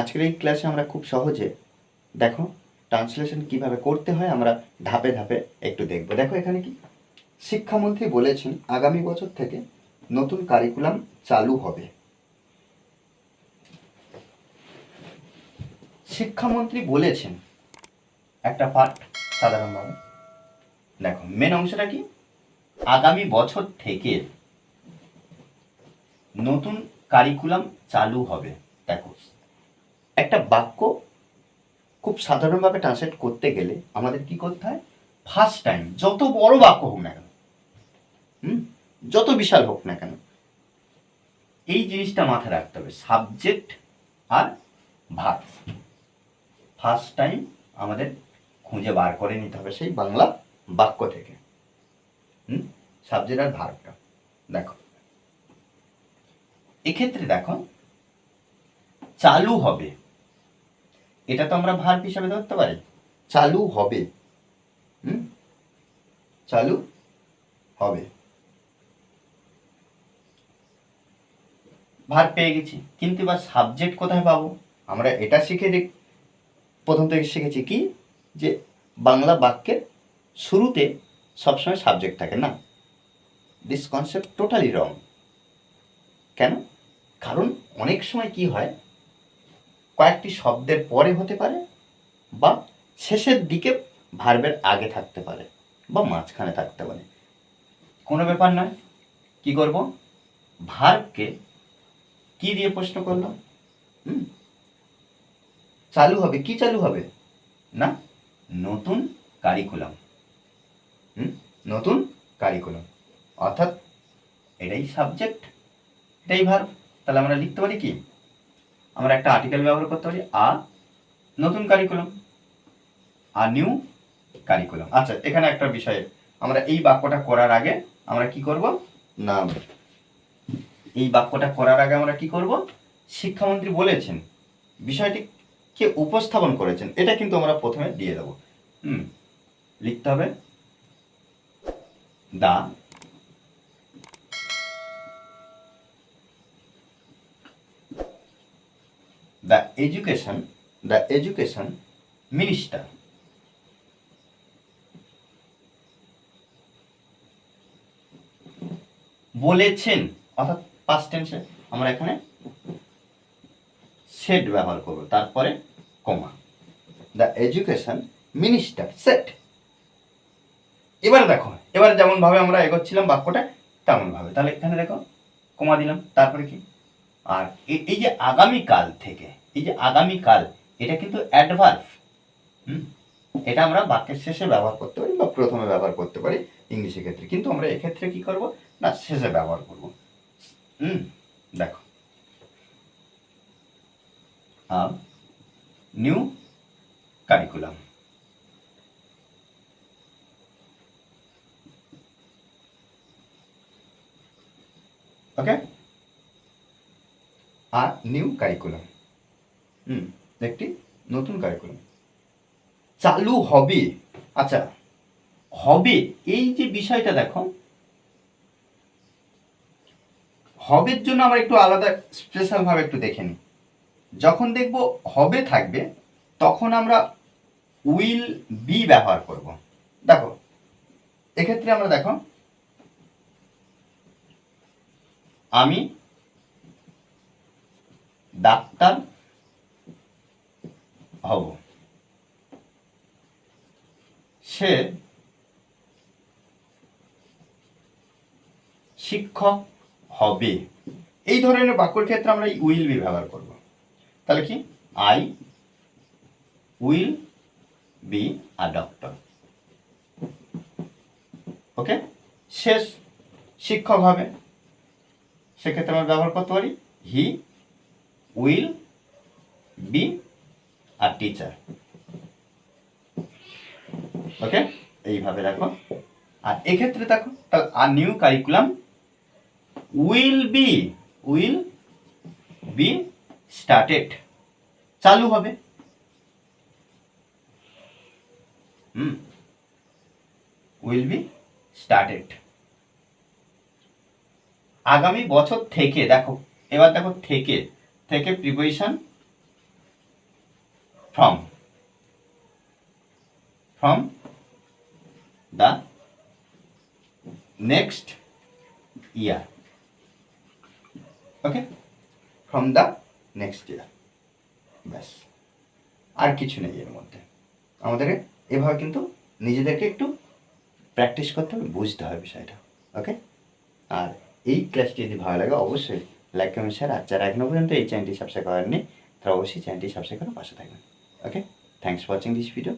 আজকের এই ক্লাসে আমরা খুব সহজে দেখো ট্রান্সলেশন কীভাবে করতে হয়, আমরা ধাপে ধাপে একটু দেখব। দেখো এখানে কি? শিক্ষামন্ত্রী বলেছেন, আগামী বছর থেকে নতুন কারিকুলাম চালু হবে। শিক্ষামন্ত্রী বলেছেন, একটা পার্ট সাধারণভাবে দেখো মেন অংশটা কি? আগামী বছর থেকে নতুন কারিকুলাম চালু হবে। দেখো একটা বাক্য খুব সাধারণভাবে ট্রান্সলেট করতে গেলে আমাদের কি করতে হয়? ফার্স্ট টাইম যত বড় বাক্য হোক না কেন, হুম? যত বিশাল হোক না কেন, এই জিনিসটা মাথায় রাখতে হবে। সাবজেক্ট আর ভার্ব ফার্স্ট টাইম আমাদের খুঁজে বার করে নিতে হবে সেই বাংলা বাক্য থেকে, হুম? সাবজেক্ট আর ভার্বটা দেখো, এক্ষেত্রে দেখো, চালু হবে। এটা তো আমরা ভার্ব হিসাবে ধরতে পারি। চালু হবে। হুম? চালু হবে। ভার পেয়ে গেছি। কিন্তু এবার সাবজেক্ট কোথায় পাবো? আমরা এটা শিখে দেখ প্রথম থেকে শিখেছি কি? যে বাংলা বাক্যের শুরুতে সবসময় সাবজেক্ট থাকে, না? দিস কনসেপ্ট টোটালি রং কেন? কারণ অনেক সময় কি হয়? কয়েকটি শব্দের পরে হতে পারে বা শেষের দিকে ভার্বের আগে থাকতে পারে বা মাঝখানে থাকতে পারে। কোনো ব্যাপার নয়। কি করব? ভার্বকে কি দিয়ে প্রশ্ন করলাম? হুম? চালু হবে। কি চালু হবে? না, নতুন কারিকুলাম নতুন কারিকুলাম অর্থাৎ এটাই সাবজেক্ট এটাই ভার্ব তাহলে আমরা লিখতে পারি কি? আমরা একটা আর্টিকেল ব্যবহার করতে পারি, আ নতুন কারিকুলাম আ নিউ কারিকুলাম আচ্ছা এখানে একটা বিষয়, আমরা এই বাক্যটা করার আগে আমরা কি করব? না এই বাক্যটা করার আগে আমরা কি করব? শিক্ষামন্ত্রী বলেছেন, বিষয়টি কে উপস্থাপন করেছেন, এটা কিন্তু আমরা প্রথমে দিয়ে দেবো। হুম, লিখতে হবে, the. The education the education minister. বলেছেন, অর্থাৎ পাস্ট টেন্সে আমরা এখানে সেট ব্যবহার করব, তারপরে comma the education minister set এবারে দেখো, এবারে যেমন ভাবে আমরা এগোচ্ছিলাম বাক্যটা তেমন ভাবে তাহলে এখানে দেখো কমা দিলাম, তারপরে কি? আর এই যে আগামীকাল থেকে, এই যে আগামীকাল, এটা কিন্তু অ্যাডভার্ব হুম? এটা আমরা বাক্যের শেষে ব্যবহার করতে পারি বা প্রথমে ব্যবহার করতে পারি ইংলিশের ক্ষেত্রে। কিন্তু আমরা এক্ষেত্রে কি করব? না, শেষে ব্যবহার করব। হুম, দেখো। নিউ কারিকুলাম ওকে আর নিউ কারিকুলাম হুম। একটি নতুন কারিকুলাম চালু হবে। আচ্ছা হবে এই যে বিষয়টা দেখো হবের জন্য আমরা একটু আলাদা স্পেশাল ভাবে একটু দেখে নিই। যখন দেখব হবে থাকবে তখন আমরা উইল বি ব্যবহার করব। দেখো এক্ষেত্রে আমরা দেখো আমি ডাক্তার হব। সে শিক্ষক হবে। এই ধরনের বাক্যের ক্ষেত্রে আমরা এই উইল বি ব্যবহার করব। তাহলে কি? I will be a doctor. Okay? শেষ শিক্ষক হবে। সেক্ষেত্রে আমরা ব্যবহার করতে পারি he will be a teacher okay এইভাবে দেখো। আর এক্ষেত্রে দেখো, তাহলে আর new curriculum will be will be started চালু হবে। হুম। উইল বি স্টার্টেড আগামী বছর থেকে, দেখো, এবার দেখো থেকে। থেকে preposition from from the next year okay from the next year ব্যাস। আর কিছু নেই এর মধ্যে। আমাদের এভাবে কিন্তু নিজেদেরকে একটু প্র্যাকটিস করতে হবে, বুঝতে হবে বিষয়টা। ওকে আর এই ক্লাসটি যদি ভালো লাগে, অবশ্যই লাইক কমেন্ট শেয়ার আর যারা এখনও পর্যন্ত এই চ্যানেলটি সাবস্ক্রাইব করেননি, তারা অবশ্যই চ্যানেলটি সাবস্ক্রাইব করে পাশে থাকবেন। Okay thanks for watching this video